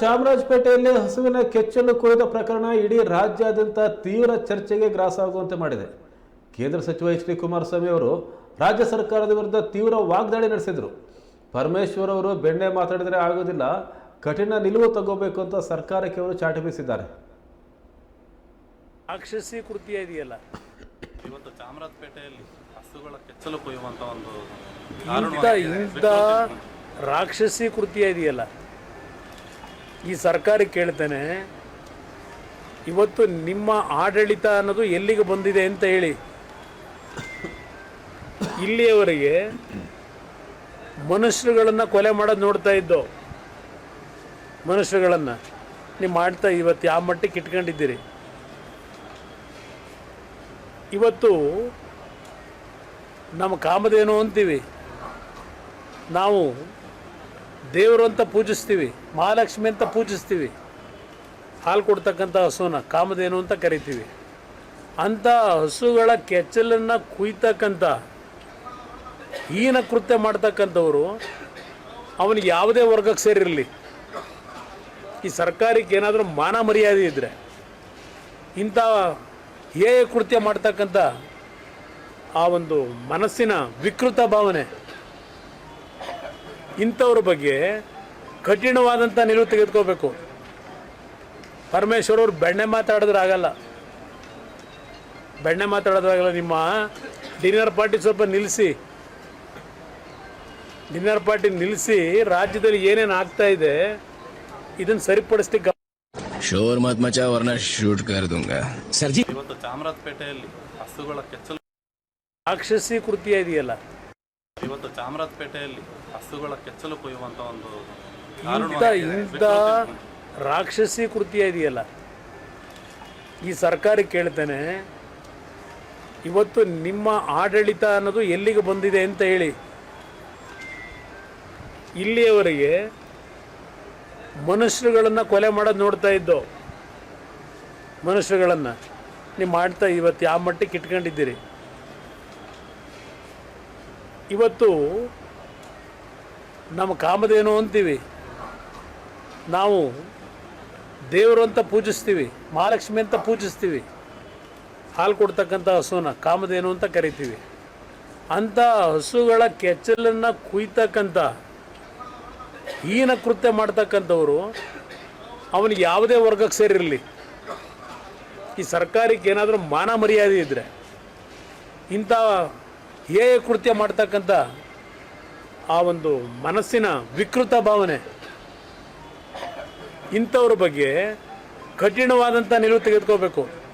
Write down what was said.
ಚಾಮರಾಜಪೇಟೆಯಲ್ಲಿ ಹಸುವಿನ ಕೆಚ್ಚಲು ಕೊಯ್ದ ಪ್ರಕರಣ ಇಡೀ ರಾಜ್ಯಾದ್ಯಂತ ತೀವ್ರ ಚರ್ಚೆಗೆ ಗ್ರಾಸಾಗುವಂತೆ ಮಾಡಿದೆ. ಕೇಂದ್ರ ಸಚಿವ ಎಚ್ ಡಿ ಕುಮಾರಸ್ವಾಮಿ ಅವರು ರಾಜ್ಯ ಸರ್ಕಾರದ ವಿರುದ್ಧ ತೀವ್ರ ವಾಗ್ದಾಳಿ ನಡೆಸಿದರು. ಪರಮೇಶ್ವರ್ ಅವರು ಬೆಣ್ಣೆ ಮಾತಾಡಿದರೆ ಆಗೋದಿಲ್ಲ ಕಠಿಣ ನಿಲುವು ತಗೋಬೇಕು ಅಂತ ಸರ್ಕಾರಕ್ಕೆ ಅವರು ಚಾಟಿ ಬೀಸಿದ್ದಾರೆ. ರಾಕ್ಷಸಿ ಕೃತ್ಯ ಇದೆಯಲ್ಲ. ಇವತ್ತು ಚಾಮರಾಜಪೇಟೆಯಲ್ಲಿ ಹಸುಗಳ ಕೆಚ್ಚಲು ಕೊಯ್ಯುವಂತ ಒಂದು ರಾಕ್ಷಸಿ ಕೃತ್ಯ ಇದೆಯಲ್ಲ. ಈ ಸರ್ಕಾರ ಕೇಳ್ತೇನೆ, ಇವತ್ತು ನಿಮ್ಮ ಆಡಳಿತ ಅನ್ನೋದು ಎಲ್ಲಿಗೆ ಬಂದಿದೆ ಅಂತ ಹೇಳಿ. ಇಲ್ಲಿಯವರೆಗೆ ಮನುಷ್ಯರುಗಳನ್ನು ಕೊಲೆ ಮಾಡೋದು ನೋಡ್ತಾ ಇದ್ದೋ, ಮನುಷ್ಯರುಗಳನ್ನು, ನೀವು ಮಾಡ್ತಾ ಇವತ್ತು ಯಾವ ಮಟ್ಟಕ್ಕೆ ಇಟ್ಕೊಂಡಿದ್ದೀರಿ? ಇವತ್ತು ನಮ್ಮ ಕಾಮಧೇನು ಅಂತೀವಿ, ನಾವು ದೇವರು ಅಂತ ಪೂಜಿಸ್ತೀವಿ, ಮಹಾಲಕ್ಷ್ಮಿ ಅಂತ ಪೂಜಿಸ್ತೀವಿ. ಹಾಲು ಕೊಡ್ತಕ್ಕಂಥ ಹಸುನ ಕಾಮಧೇನು ಅಂತ ಕರಿತೀವಿ. ಅಂಥ ಹಸುಗಳ ಕೆಚ್ಚಲನ್ನು ಕುಯ್ತಕ್ಕಂಥ, ಹೀನ ಕೃತ್ಯ ಮಾಡ್ತಕ್ಕಂಥವರು ಅವನಿಗೆ ಯಾವುದೇ ವರ್ಗಕ್ಕೆ ಸೇರಿರಲಿ. ಈ ಸರ್ಕಾರಕ್ಕೆ ಏನಾದರೂ ಮಾನ ಮರ್ಯಾದೆ ಇದ್ದರೆ ಇಂಥ ಹೇಯ ಕೃತ್ಯ ಮಾಡ್ತಕ್ಕಂಥ ಆ ಒಂದು ಮನಸ್ಸಿನ ವಿಕೃತ ಭಾವನೆ ಇಂಥವ್ರ ಬಗ್ಗೆ ಕಠಿಣವಾದಂಥ ನಿಲುವು ತೆಗೆದುಕೋಬೇಕು. ಪರಮೇಶ್ವರವ್ರು ಬೆಣ್ಣೆ ಮಾತಾಡಿದ್ರಾಗಲ್ಲ ಬೆಣ್ಣೆ ಮಾತಾಡೋದಾಗಲ್ಲ ನಿಮ್ಮ ಡಿನ್ನರ್ ಪಾರ್ಟಿ ಸ್ವಲ್ಪ ನಿಲ್ಲಿಸಿ ಡಿನ್ನರ್ ಪಾರ್ಟಿ ನಿಲ್ಲಿಸಿ ರಾಜ್ಯದಲ್ಲಿ ಏನೇನು ಆಗ್ತಾ ಇದೆ ಇದನ್ನು ಸರಿಪಡಿಸ್ಲಿಕ್ಕೆ ಶೋರ್ ಮತ್ ಮಚ ವರ್ಣ ಶೂಟ್ ಕರೆದುಂಗ. ಸರ್ಜಿ ಇವತ್ತು ಚಾಮರಾಜಪೇಟೆಯಲ್ಲಿ ಹಸುಗಳ ಕೆಚ್ಚಲು ರಾಕ್ಷಸಿ ಕೃತ್ಯ ಇದೆಯಲ್ಲ. ಇವತ್ತು ಚಾಮರಾಜಪೇಟೆಯಲ್ಲಿ ಹಸುಗಳ ಕೆಚ್ಚಲು ಕೊಯ್ಯುವಂತ ಒಂದು ಇಂಥ ಇಂಥ ರಾಕ್ಷಸಿ ಕೃತ್ಯ ಇದೆಯಲ್ಲ? ಈ ಸರ್ಕಾರ ಕೇಳ್ತೇನೆ ಇವತ್ತು ನಿಮ್ಮ ಆಡಳಿತ ಅನ್ನೋದು ಎಲ್ಲಿಗೆ ಬಂದಿದೆ ಅಂತ ಹೇಳಿ. ಇಲ್ಲಿಯವರೆಗೆ ಮನುಷ್ಯರುಗಳನ್ನು ಕೊಲೆ ಮಾಡೋದು ನೋಡ್ತಾ ಇದ್ದೋ? ಮನುಷ್ಯರುಗಳನ್ನು? ನೀವು ಮಾಡ್ತಾ ಇವತ್ತು ಯಾವ ಮಟ್ಟಕ್ಕೆ ಇಟ್ಕೊಂಡಿದ್ದೀರಿ ಇವತ್ತು ನಮ್ಮ ಕಾಮಧೇನು ಅಂತೀವಿ. ನಾವು ದೇವರು ಅಂತ ಪೂಜಿಸ್ತೀವಿ, ಮಹಾಲಕ್ಷ್ಮಿ ಅಂತ ಪೂಜಿಸ್ತೀವಿ. ಹಾಲು ಕೊಡ್ತಕ್ಕಂಥ ಹಸುನ ಕಾಮಧೇನು ಅಂತ ಕರಿತೀವಿ. ಅಂಥ ಹಸುಗಳ ಕೆಚ್ಚಲನ್ನು ಕುಯ್ತಕ್ಕಂಥ, ಹೀನ ಕೃತ್ಯ ಮಾಡ್ತಕ್ಕಂಥವರು, ಅವನಿಗೆ ಯಾವುದೇ ವರ್ಗಕ್ಕೆ ಸೇರಿರಲಿ. ಈ ಸರ್ಕಾರಕ್ಕೆ ಏನಾದರೂ ಮಾನ ಮರ್ಯಾದೆ ಇದ್ದರೆ ಇಂಥ ಹೇಯ ಕೃತ್ಯ ಮಾಡ್ತಕ್ಕಂಥ ಆ ಒಂದು ಮನಸ್ಸಿನ ವಿಕೃತ ಭಾವನೆ. ಇಂಥವ್ರ ಬಗ್ಗೆ ಕಠಿಣವಾದಂಥ ನಿಲುವು ತೆಗೆದುಕೋಬೇಕು